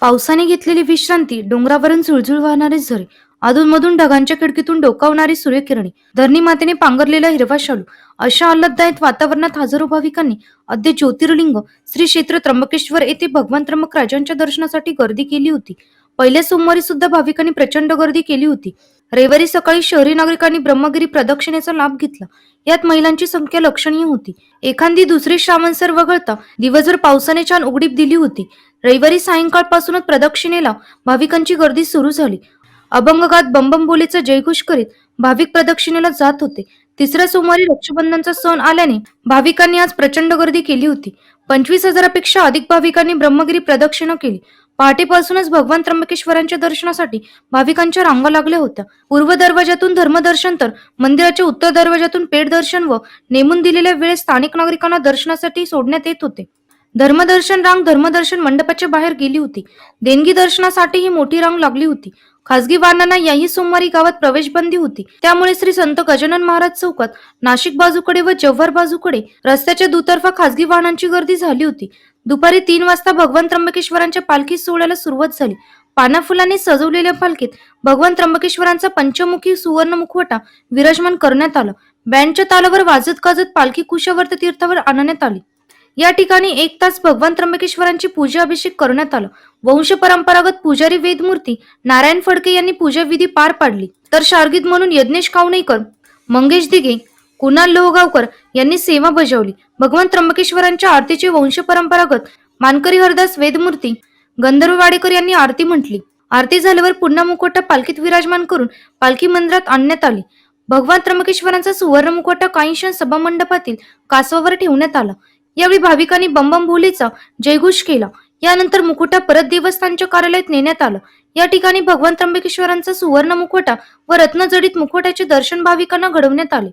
पावसाने घेतलेली विश्रांती डोंगरावरून झुळझुळ वाहणारे झरे अधूनमधून ढगांच्या खिडकीतून डोकावणारी सूर्यकिरणे धरणी मातेने पांघरलेला हिरवा शालू अशा आल्हाददायक वातावरणात हजारो भाविकांनी अद्य ज्योतिर्लिंग श्री क्षेत्र त्र्यंबकेश्वर येथे भगवान त्र्यंबक राजांच्या दर्शनासाठी गर्दी केली होती. पहिल्या सोमवारी सुद्धा भाविकांनी प्रचंड गर्दी केली होती. रविवारी सकाळी शहरी नागरिकांनी ब्रह्मगिरी प्रदक्षिणेचा लाभ घेतला. यात महिलांची संख्या लक्षणीय होती. एखादी दुसरी श्रावणसर वगळता दिवसभर पावसाने छान उघडीप दिली होती. रविवारी सायंकाळपासूनच प्रदक्षिणेला भाविकांची गर्दी सुरू झाली. अभंगगात बंबम बोलीचा जयघोष करीत भाविक प्रदक्षिणेला जात होते. तिसऱ्या सोमवारी रक्षाबंधनचा सण आल्याने भाविकांनी आज प्रचंड गर्दी केली होती. पंचवीस हजारापेक्षा अधिक भाविकांनी ब्रह्मगिरी प्रदक्षिणा केली. पहाटेपासूनच भगवान त्र्यंबकेश्वरांच्या दर्शनासाठी भाविकांच्या रांगा लागल्या होत्या. पूर्व दरवाजातून धर्मदर्शन तर मंदिराच्या उत्तर दरवाजातून पेट दर्शन व नेमून दिलेल्या वेळेत स्थानिक नागरिकांना दर्शनासाठी सोडण्यात येत होते. धर्मदर्शन रांग धर्मदर्शन मंडपाच्या बाहेर गेली होती. देणगी दर्शनासाठी ही मोठी रांग लागली होती. खासगी वाहनांना याही सोमवारी गावात प्रवेश बंदी होती. त्यामुळे श्री संत गजानन महाराज चौकात नाशिक बाजूकडे व जव्हार बाजूकडे रस्त्याच्या दुतर्फा खासगी वाहनांची गर्दी झाली होती. दुपारी तीन वाजता भगवान त्र्यंबकेश्वरांच्या पालखी सोहळ्याला सुरुवात झाली. पाना फुलांनी सजवलेल्या पालखीत भगवान त्र्यंबकेश्वरांचा पंचमुखी सुवर्ण मुखवटा विराजमान करण्यात आला. बँडच्या तालावर वाजत गाजत पालखी कुशावर्त तीर्थावर आणण्यात आली. या ठिकाणी एक तास भगवान त्र्यंबकेश्वरांची पूजा अभिषेक करण्यात आला. वंश परंपरागत पुजारी वेदमूर्ती नारायण फडके यांनी पूजा विधी पार पाडली. तर शार्गीत म्हणून यज्ञेश कावणेकर मंगेश दिघे कुणाल लोहगावकर यांनी सेवा बजावली. भगवान त्र्यंबकेश्वरांच्या आरतीचे वंश परंपरागत मानकरी हरदास वेदमूर्ती गंधर्व वाडेकर यांनी आरती म्हटली. आरती झाल्यावर पुन्हा मुखवटा पालखीत विराजमान करून पालखी मंदिरात आणण्यात आली. भगवान त्र्यंबकेश्वरांचा सुवर्ण मुखवटा सभा सभामंडपातील कासवावर ठेवण्यात आला. यावेळी भाविकांनी बंबम भोलेचा जयघोष केला. यानंतर मुकुटा परत देवस्थानच्या कार्यालयात नेण्यात आलं. या ठिकाणी भगवान त्र्यंबकेश्वरांचा सुवर्ण मुखवटा व रत्नजडित मुखवट्याचे दर्शन भाविकांना घडवण्यात आले.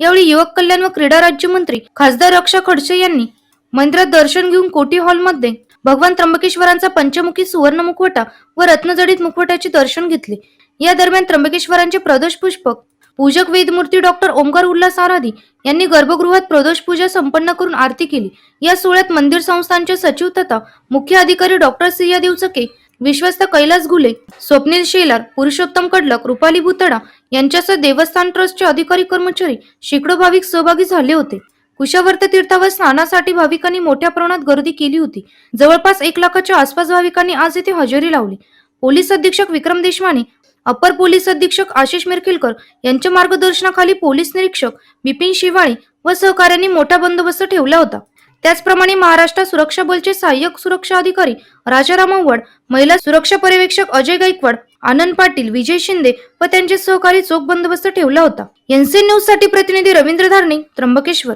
यावेळी युवक कल्याण व क्रीडा राज्यमंत्री खासदार रक्षा खडसे यांनी मंदिरात दर्शन घेऊन कोटी हॉलमध्ये भगवान त्र्यंबकेश्वरांचा पंचमुखी सुवर्ण मुखवटा व रत्नजडित मुखवट्याचे दर्शन घेतले. या दरम्यान त्र्यंबकेश्वरांचे प्रदोष पुष्पक पूजक वेदमूर्ती डॉक्टर ओमकार उल्हा आराधी यांनी गर्भगृहात प्रदोष पूजा संपन्न करून आरती केली. या सोहळ्यात मंदिर संस्थांचे सचिव तथा मुख्य अधिकारी डॉक्टर सिया देवचके विश्वस्त कैलास घुले स्वप्नील शेलार पुरुषोत्तम कडलक रुपाली भुतडा यांच्यासह देवस्थान ट्रस्टचे अधिकारी कर्मचारी शेकडो भाविक सहभागी झाले होते. कुशावर्त तीर्थावर स्नानासाठी भाविकांनी मोठ्या प्रमाणात गर्दी केली होती. जवळपास एक लाखाच्या आसपास भाविकांनी आज येथे हजेरी लावली. पोलीस अधीक्षक विक्रम देशमाने अपर पोलीस अधीक्षक आशिष मिरखिलकर यांच्या मार्गदर्शनाखाली पोलीस निरीक्षक बिपिन शिवाळे व सहकाऱ्यांनी मोठा बंदोबस्त ठेवला होता. त्याचप्रमाणे महाराष्ट्र सुरक्षा बलचे सहाय्यक सुरक्षा अधिकारी राजाराम आव्हाड महिला सुरक्षा पर्यवेक्षक अजय गायकवाड आनंद पाटील विजय शिंदे व त्यांचे सहकारी चोख बंदोबस्त ठेवला होता. एनसी न्यूजसाठी प्रतिनिधी रवींद्र धारणे त्र्यंबकेश्वर.